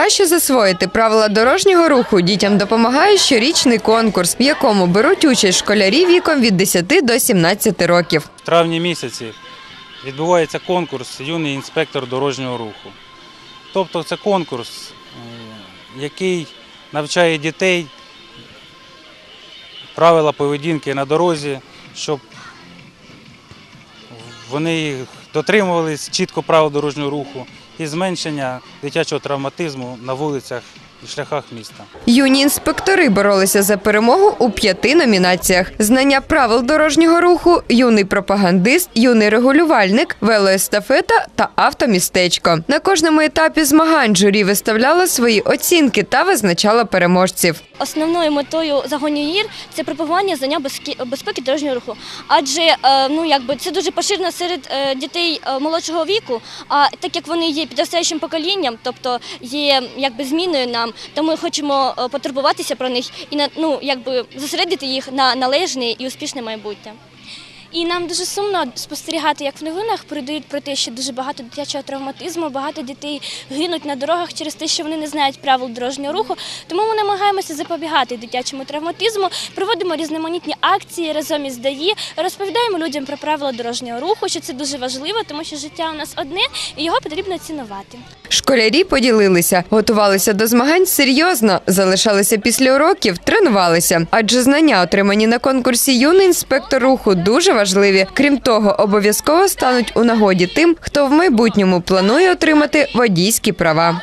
Краще засвоїти правила дорожнього руху дітям допомагає щорічний конкурс, в якому беруть участь школярі віком від 10 до 17 років. В травні місяці відбувається конкурс юний інспектор дорожнього руху. Тобто це конкурс, е, який навчає дітей правила поведінки на дорозі, щоб вони дотримувалися чітко правил дорожнього руху і зменшення дитячого травматизму на вулицях шляхах міста. Юні інспектори боролися за перемогу у п'яти номінаціях: знання правил дорожнього руху, юний пропагандист, юний регулювальник, велоестафета та автомістечко. На кожному етапі змагань журі виставляло свої оцінки та визначало переможців. Основною метою загонів ЄР це пропагування знання безпеки дорожнього руху. Адже е, ну якби це дуже поширено серед е, дітей е, молодшого віку. А так як вони є підростаючим поколінням, тобто є якби зміною нам, то ми хочемо е, потурбуватися про них і ну якби зосередити їх на належне і успішне майбутнє. І нам дуже сумно спостерігати, як в новинах передають про те, що дуже багато дитячого травматизму, багато дітей гинуть на дорогах через те, що вони не знають правил дорожнього руху. Тому ми намагаємося запобігати дитячому травматизму, проводимо різноманітні акції разом із ДАІ, розповідаємо людям про правила дорожнього руху, що це дуже важливо, тому що життя у нас одне і його потрібно цінувати. Школярі поділилися, готувалися до змагань серйозно, залишалися після уроків, тренувалися. Адже знання, отримані на конкурсі юний інспектор руху, дуже важливі. Крім того, обов'язково стануть у нагоді тим, хто в майбутньому планує отримати водійські права.